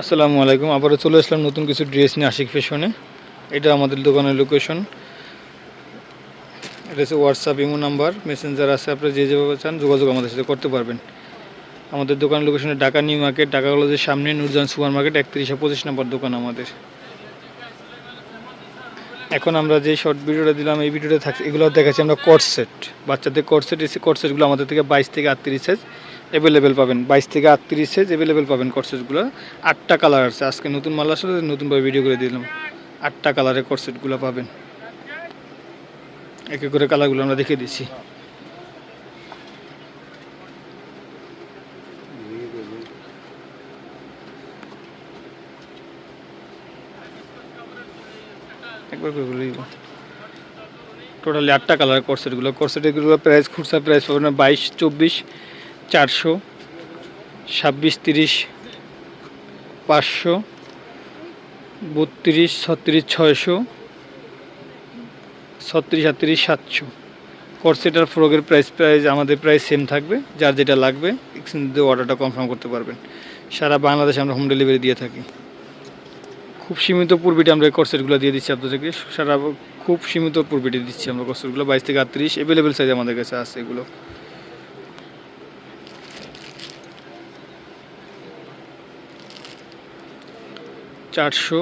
আসসালামু আলাইকুম। আবারও চলে আসলাম নতুন কিছু ড্রেস নিয়ে আশিক ফ্যাশনে। এটা আমাদের দোকানের লোকেশন এটা হচ্ছে হোয়াটসঅ্যাপ ইমো নাম্বার মেসেঞ্জার আছে। আপনারা যে যেভাবে চান যোগাযোগ আমাদের সাথে করতে পারবেন। আমাদের দোকানের লোকেশনে ঢাকা নিউ মার্কেট, ঢাকা কলেজের সামনে নুরজান সুপার মার্কেট একত্রিশে পঁচিশ নম্বর দোকান আমাদের। এখন আমরা যে শর্ট ভিডিওটা দিলাম, এই ভিডিওটা থাকছে এগুলো দেখাচ্ছি আমরা কট সেট বাচ্চাদের কট সেট এসে কট সেটগুলো আমাদের থেকে বাইশ থেকে আটত্রিশ সাইজ অ্যাভেলেবেল পাবেন। বাইশ থেকে আটত্রিশ সাইজ অ্যাভেলেবেল পাবেন কট সেটগুলো আটটা কালার আছে। আজকে নতুন মাল আসলে নতুনভাবে ভিডিও করে দিলাম। আটটা কালারের কট সেটগুলো পাবেন। এক করে কালারগুলো আমরা দেখে দিচ্ছি। টোটালি আটটা কালার কোর্সেটগুলো কোর্সেটগুলো প্রাইস খুচরা প্রাইস পাবেন বাইশ, চব্বিশ। চারশো, ছাব্বিশ, তিরিশ, পাঁচশো, বত্রিশ, ছত্রিশ, ছয়শো, ছত্রিশ, আটত্রিশ, সাতশো। কোর্সেট আর ফ্রকের প্রাইস প্রাইস আমাদের প্রাইস সেম থাকবে, যার যেটা লাগবে, এক্সচেঞ্জ অর্ডারটা কনফার্ম করতে পারবেন। সারা বাংলাদেশে আমরা হোম ডেলিভারি দিয়ে থাকি। খুব সীমিত পূর্বিটা আমরা কোর্সেটগুলো দিয়ে দিচ্ছি আপনাদেরকে সারা খুব সীমিত পূর্বিটি দিচ্ছি আমরা কোর্সেটগুলো বাইশ থেকে আটত্রিশ অ্যাভেলেবেল সাইজ আমাদের কাছে আছে এগুলো। চারশো,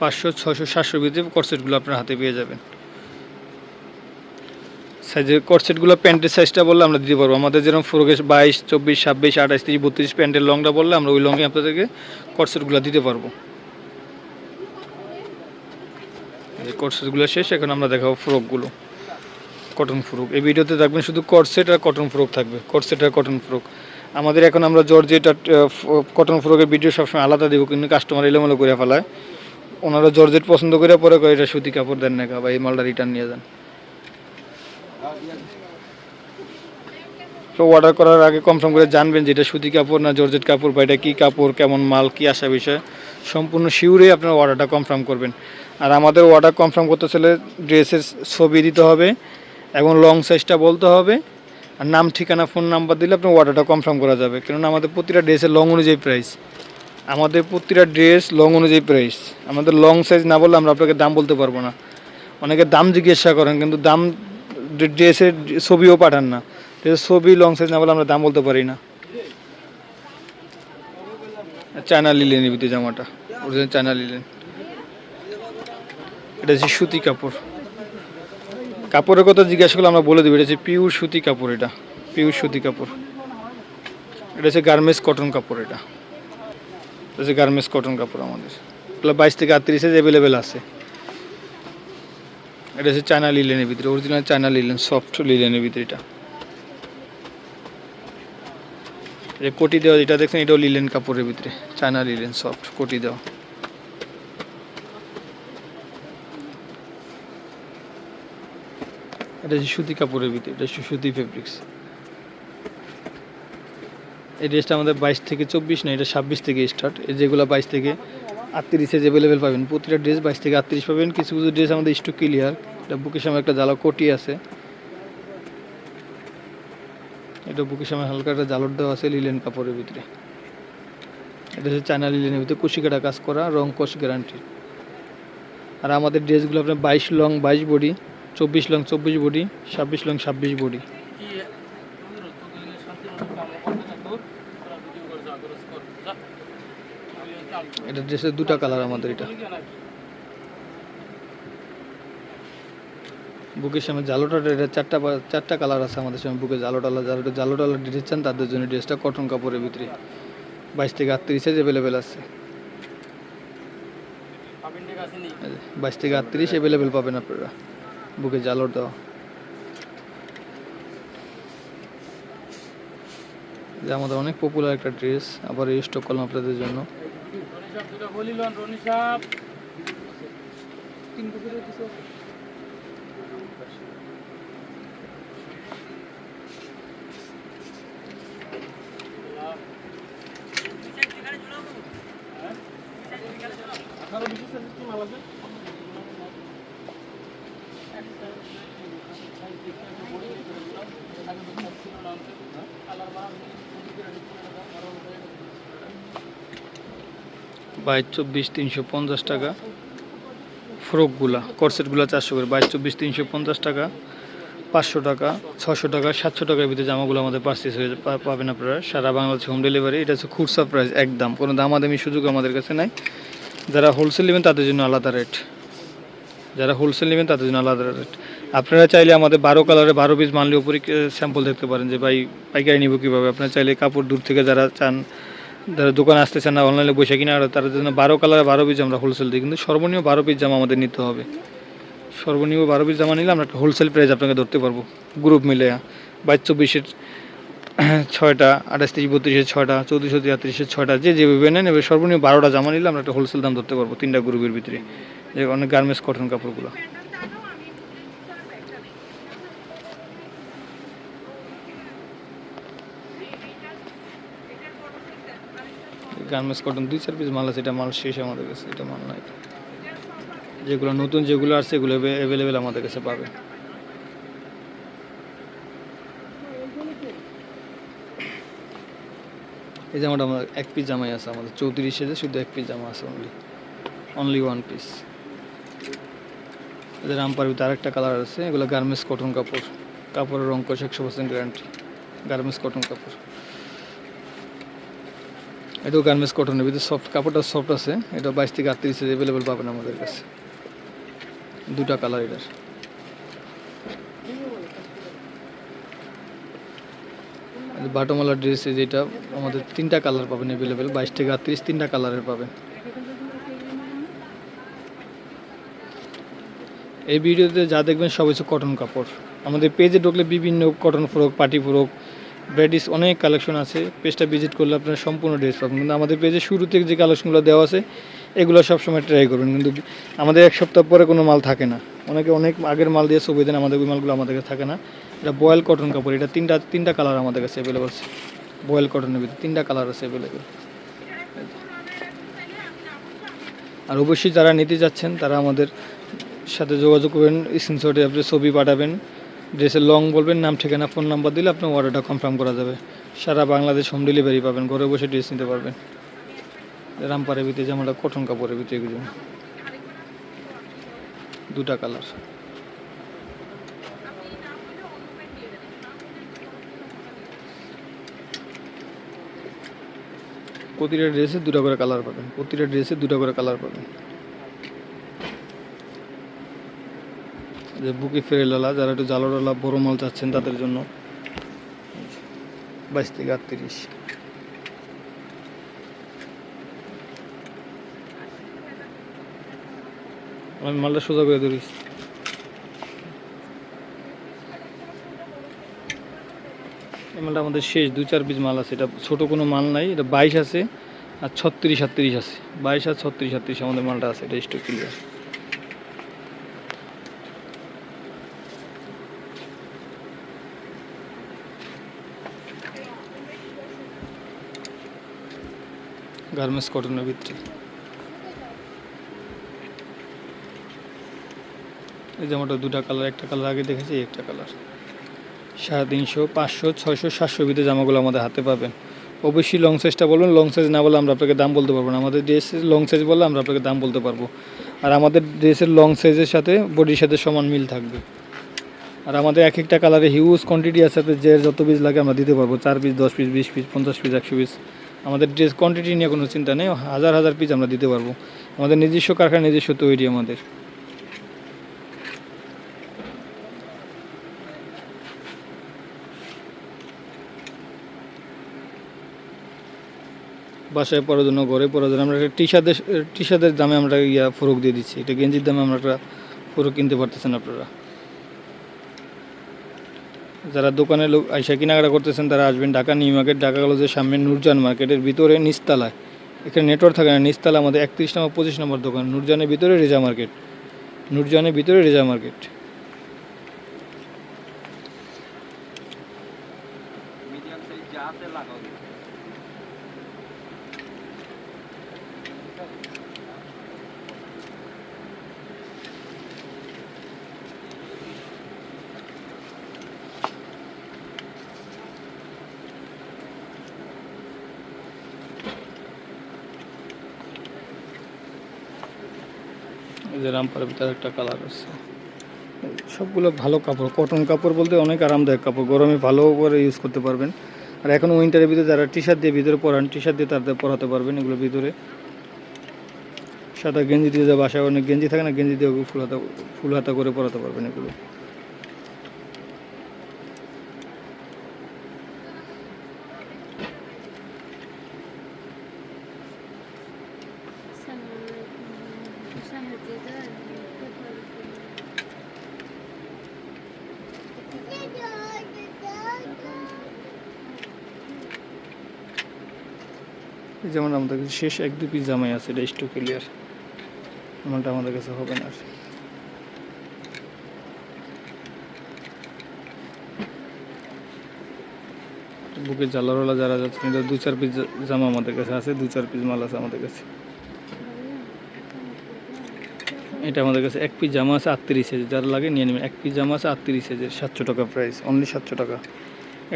পাঁচশো ছশো সাতশোর ভিতরে কোর্সেটগুলো আপনার হাতে পেয়ে যাবেন। সাইজের কোর্সেটগুলো প্যান্টের সাইজটা বললে আমরা দিতে পারব। আমাদের যেরকম ফোরগেস বাইশ, চব্বিশ, ছাব্বিশ, আঠাশ তিরিশ বত্রিশ প্যান্টের লংটা বললে আমরা ওই লংয়ে আপনাদেরকে কোর্সেটগুলো দিতে পারব। কোর্সেটগুলো শেষ, এখন আমরা দেখাবো ফ্রকগুলো কটন ফ্রক এই ভিডিওতে থাকবেন শুধু কটসেট আর কটন ফ্রক থাকবে। কটসেট আর কটন ফ্রক আমাদের এখন আমরা জর্জেট কটন ফ্রকের ভিডিও সবসময় আলাদা দেবো, কিন্তু কাস্টমার এলোমেলো করে ফেলায়। ওনারা জর্জেট পছন্দ করে পরে কয়, এটা সুতি কাপড় দেন না বা এই মালটা রিটার্ন নিয়ে যান। তো অর্ডার করার আগে কনফার্ম করে জানবেন যে এটা সুতি কাপড় না জর্জেট কাপড়, বা এটা কী কাপড়, কেমন মাল, কী আসা বিষয়। সম্পূর্ণ শিউরে আপনার অর্ডারটা কনফার্ম করবেন। আর আমাদের অর্ডার কনফার্ম করতে চলে ড্রেসের ছবি দিতে হবে এবং লং সাইজটা বলতে হবে। আর নাম, ঠিকানা ফোন নাম্বার দিলে আপনার অর্ডারটা কনফার্ম করা যাবে। কেননা আমাদের প্রতিটা ড্রেসের লং অনুযায়ী প্রাইস আমাদের প্রতিটা ড্রেস লং অনুযায়ী প্রাইস আমাদের লং সাইজ না বললে আমরা আপনাকে দাম বলতে পারব না। অনেকে দাম জিজ্ঞাসা করেন, কিন্তু দাম ড্রেসের ছবিও পাঠান না। ড্রেসের ছবি লং সাইজ না বলে আমরা দাম বলতে পারি না। চায়না লিলেন নিবিতে জামাটা। অরিজিনাল চায়না লিলেন এটা হচ্ছে সুতি কাপড়। কাপড়ের কথা জিজ্ঞাসা করলে আমরা বলে দেবো, এটা হচ্ছে পিওর সুতি কাপড় এটা পিওর সুতি কাপড়। এটা হচ্ছে গার্মেন্টস কটন কাপড় এটা। এটা হচ্ছে গার্মেন্টস কটন কাপড় আমাদের। বাইশ থেকে আটত্রিশ অ্যাভেলেবেল আছে। এটা হচ্ছে চায়না লিলেনের ভিতরে অরিজিনাল চায়না লিলেন সফট লিলেনের ভিতরে এটা। এটা কোটি দেওয়া যেটা দেখছেন, এটাও লিলেন কাপড়ের ভিতরে, চায়না লিলেন সফট কোটি দেওয়া। এটা হচ্ছে সুতি কাপড়ের ভিতরে, এটা সুতি ফেব্রিক্স এই ড্রেসটা আমাদের বাইশ থেকে চব্বিশ না, এটা ছাব্বিশ থেকে স্টার্ট যেগুলো বাইশ থেকে আটত্রিশে অ্যাভেলেবেল পাবেন। প্রতিটা ড্রেস বাইশ থেকে আটত্রিশ পাবেন। কিছু কিছু ড্রেস আমাদের স্টক ক্লিয়ার এটা বুকের সামনে একটা জ্বালা কোটি আছে? এটা বুকের সামনে হালকা একটা জালর দেওয়া আছে লিলেন কাপড়ের ভিতরে। এটা হচ্ছে চায়না লিলেনের ভিতরে কুশিকাটা কাজ করা, রং কষ গ্যারান্টি আর আমাদের ড্রেসগুলো আপনার বাইশ লং বাইশ বডি চব্বিশ লং চব্বিশ বডি ছাব্বিশ লং ছাব্বিশ বডি। এটা ড্রেসের দুটা কালার আমাদের এটা। বুকের সামনে জালোটা এটা চারটা চারটা কালার আছে আমাদের সামনে বুকে জালো টালা। যারা জালো টালা ড্রেস চান তাদের জন্য ড্রেসটা কটন কাপড়ের ভিতরে। বাইশ থেকে আটত্রিশ সাইজ অ্যাভেলেবেল আছে। বাইশ থেকে আটত্রিশ অ্যাভেলেবেল পাবেন আপনারা। বুকে জালর দেওয়া। যে আমাদের অনেক পপুলার একটা ড্রেস আবার এই কলম আপনাদের জন্য। তিন বাইশ চব্বিশ তিনশো পঞ্চাশ টাকা। ফ্রকগুলা করসেটগুলা চারশো করে বাইশ চব্বিশ তিনশো পঞ্চাশ টাকা, পাঁচশো টাকা, ছশো টাকা, সাতশো টাকার ভিতরে জামাগুলো আমাদের পারচেস হয়ে পাবেন আপনারা। সারা বাংলাদেশে হোম ডেলিভারি এটা হচ্ছে খুচরা প্রাইস একদম। কোনো দামাদামি সুযোগ আমাদের কাছে নাই। যারা হোলসেল নেবেন তাদের জন্য আলাদা রেট যারা হোলসেল নেবেন তাদের জন্য আলাদা রেট আপনারা চাইলে আমাদের বারো কালারে বারো পিস মানলে উপরে স্যাম্পল দেখতে পারেন যে, ভাই, পাইকারি নিব কীভাবে? আপনারা চাইলে কাপড় দূর থেকে যারা চান যারা দোকানে আসতে চান না অনলাইনে বসে কিনা, আর তাদের জন্য বারো কালারে বারো পিস আমরা হোলসেল দিই। কিন্তু সর্বনিম্ন বারো পিস জামা আমাদের নিতে হবে। সর্বনিম্ন বারো পিস জামা নিলে আমরা একটা হোলসেল প্রাইস আপনাকে ধরতে পারব গ্রুপ মিলে। বাইশ, চব্বিশের, ছয়টা, আঠাশ, তিরিশ, বত্রিশের ছয়টা চৌত্রিশশো তিয়াত্রিশের ছয়টা, যে যেভাবে নেন, এবার সর্বনিম্ন বারোটা জামা নিলে আমরা একটা হোলসেল দাম ধরতে পারব তিনটা গ্রুপের ভিতরে। যে অনেক গার্মেন্টস কটন কাপড়গুলো। গার্মেন্টস কটন দুই চার পিস মাল আছে, এটা মাল শেষ আমাদের কাছে, এটা মাল নাই। যেগুলো নতুন যেগুলো আছে সেগুলো অ্যাভেলেবেল আমাদের কাছে পাবে। এই জামাটা আমাদের এক পিস জামাই আছে, আমাদের চৌত্রিশ যে শুধু এক পিস জামা আছে অনলি অনলি ওয়ান পিস এদের রামপার ভিতরে আরেকটা কালার আছে, এগুলো গার্মেন্টস কটন কাপড়। কাপড়ের রঙ কষে একশো পার্সেন্ট গ্যারান্টি গার্মেন্টস কটন কাপড়। এটাও গার্মেন্টস কটনের ভিতরে সফট কাপড়টা সফট আছে। এটা বাইশ থেকে আটত্রিশ অ্যাভেলেবেল পাবেন আমাদের কাছে। দুটা কালার এটার। বাটোমালা ড্রেস যেটা আমাদের তিনটা কালার পাবেন অ্যাভেলেবেল বাইশ থেকে আটত্রিশ তিনটা কালারের পাবেন। এই ভিডিওতে যা দেখবেন সব হচ্ছে কটন কাপড়। আমাদের পেজে ঢুকলে বিভিন্ন কটন ফ্রক পার্টি ফ্রক ব্রেডিস অনেক কালেকশন আছে। পেজটা ভিজিট করলে আপনারা সম্পূর্ণ ড্রেস পাবেন। কিন্তু আমাদের পেজে শুরু থেকে যে কালেকশনগুলো দেওয়া আছে, এগুলো সবসময় ট্রাই করবেন। কিন্তু আমাদের এক সপ্তাহ পরে কোনো মাল থাকে না। অনেকে অনেক আগের মাল দিয়ে ছবি দেন, আমাদের ওই মালগুলো আমাদের কাছে থাকে না। এটা বয়েল কটন কাপড়। এটা তিনটা তিনটা কালার আমাদের কাছে অ্যাভেলেবল আছে। বয়েল কটনের ভিতরে তিনটা কালার আছে অ্যাভেলেবেল আর অবশ্যই যারা নিতে যাচ্ছেন, তারা আমাদের সাথে যোগাযোগ করবেন স্ক্রিনশটে আপনি ছবি পাঠাবেন। ড্রেসের লং বলবেন, নাম, ঠিকানা ফোন নাম্বার দিলে আপনার অর্ডারটা কনফার্ম করা যাবে। সারা বাংলাদেশ হোম ডেলিভারি পাবেন, ঘরে বসে ড্রেস নিতে পারবেন। রামপাড়ের ভিতরে যেমন কটন কাপড়ের ভিতরে এগুলো। দুটা কালার প্রতিটা ড্রেসে দুটো করে কালার পাবেন। প্রতিটা ড্রেসে দুটো করে কালার পাবেন। যে বুকে ফেরেলালা যারা একটু জালোডালা বড় মাল চাচ্ছেন তাদের জন্য। বাইশ থেকে আটত্রিশ। আমি মালটা সোজা করে ধরিস এই মালটা আমাদের শেষ দু চার পিস মাল আছে। এটা ছোট কোনো মাল নাই, এটা বাইশ আছে আর ছত্রিশ আটত্রিশ আছে। বাইশ আর ছত্রিশ আটত্রিশ আমাদের মালটা আছে, এটা স্টক ক্লিয়ার গার্মেন্টস কটনের ভিতরে। এই জামাটা দুটা কালার, একটা কালার আগে দেখেছি একটা কালার। সাড়ে তিনশো, পাঁচশো, ছয়শো, সাতশো ভিতরে জামাগুলো আমাদের হাতে পাবেন। অবশ্যই লং সাইজটা বলবেন লং সাইজ না বলে আমরা আপনাকে দাম বলতে পারব না। আমাদের ড্রেসের লং সাইজ বললে আমরা আপনাকে দাম বলতে পারব। আর আমাদের ড্রেসের লং সাইজের সাথে বডির সাথে সমান মিল থাকবে। আর আমাদের এক একটা কালারে হিউজ কোয়ান্টিটি আছে যে যত পিস লাগে আমরা দিতে পারব। চার পিস দশ পিস বিশ পিস পঞ্চাশ পিস একশো পিস আমাদের ড্রেস কোয়ান্টিটি নিয়ে কোনো চিন্তা নেই, হাজার হাজার পিস আমরা দিতে পারব। আমাদের নিজস্ব কারখানা, নিজস্ব তৈরি আমাদের। বাসায় পরার জন্য, ঘরে পরার জন্য আমরা একটা টি শার্টের টি শার্টের দামে আমরা ইয়া ফরক দিয়ে দিচ্ছি। এটা গেঞ্জির দামে আমরা একটা ফরক কিনতে পারতেছেন আপনারা। যারা দোকানে লোক আইসা কেনাকাটা করতেছেন, তারা আসবেন ঢাকা নিউ মার্কেট। ঢাকা কলেজের সামনে নূরজান মার্কেটের ভিতরে নিস্তালায় এখানে নেটওয়ার্ক থাকে না নিস্তালা আমাদের একত্রিশ নম্বর, পঁচিশ নম্বর দোকান। নূরজানের ভিতরে রেজা মার্কেট। নূরজানের ভিতরে রেজা মার্কেট। মিডিয়াম সাইজ যা আছে লাগাও। এই যে রামপারের ভিতরে একটা কালার আছে। সবগুলো ভালো কাপড় কটন কাপড় বলতে অনেক আরামদায়ক কাপড়, গরমে ভালো করে ইউজ করতে পারবেন। আর এখন উইন্টারের ভিতরে যারা টি শার্ট দিয়ে ভিতরে পরান টি শার্ট দিয়ে তাদের পরাতে পারবেন এগুলো ভিতরে। সাদা গেঞ্জি দিয়ে যে বাসায় অনেক গেঞ্জি থাকে না, গেঞ্জি দিয়ে ফুল হাতা ফুল হাতা করে পরাতে পারবেন এগুলো এই যেমন আমাদের কাছে শেষ এক দু পিস জামাই আছে, এটা স্টক ক্লিয়ার এমনটা আমাদের কাছে হবে না আর। বুকে জালারওয়ালা যারা যাচ্ছে দু চার পিস জামা আমাদের কাছে আছে, দু চার পিস মাল আছে আমাদের কাছে। এটা আমাদের কাছে এক পিস জামা আছে আটত্রিশ হাজার, যারা লাগে নিয়ে নেবেন। এক পিস জামা আছে আটত্রিশ হাজার, সাতশো টাকা প্রাইস অনলি সাতশো টাকা।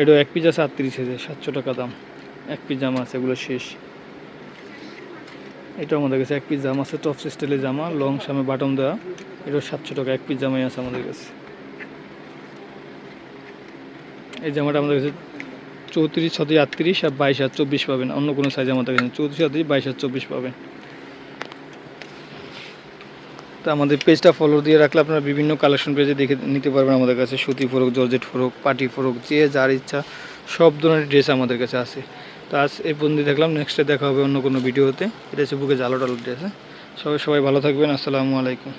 এটাও এক পিস আছে আটত্রিশ হাজার, সাতশো টাকা দাম। এক পিস জামা আছে, এগুলো শেষ। এটা আমাদের কাছে এক পিস জামা আছে টপ স্টাইলের জামা লং সামনে বাটন দেওয়া। এটাও সাতশো টাকা, এক পিস জামাই আছে আমাদের কাছে। এই জামাটা আমাদের কাছে চৌত্রিশ, ছত্রিশ, আটত্রিশ আর বাইশ আর চব্বিশ পাবেন। অন্য কোনো সাইজ আমাদের কাছে। চৌত্রিশ, আটত্রিশ, বাইশ আর চব্বিশ পাবেন। তো আমাদের পেজটা ফলো দিয়ে রাখলে আপনারা বিভিন্ন কালেকশন পেজে দেখে নিতে পারবেন আমাদের কাছে। সুতি ফরক জর্জেট ফরক পার্টি ফরক যে যার ইচ্ছা সব ধরনের ড্রেস আমাদের কাছে আছে। তো আজ এই বন্দি দেখলাম। নেক্সটে দেখা হবে অন্য কোনো ভিডিওতে। এটা হচ্ছে বুকে জালো টালো হ্যাঁ? সবাই সবাই ভালো থাকবেন। আসসালামু আলাইকুম।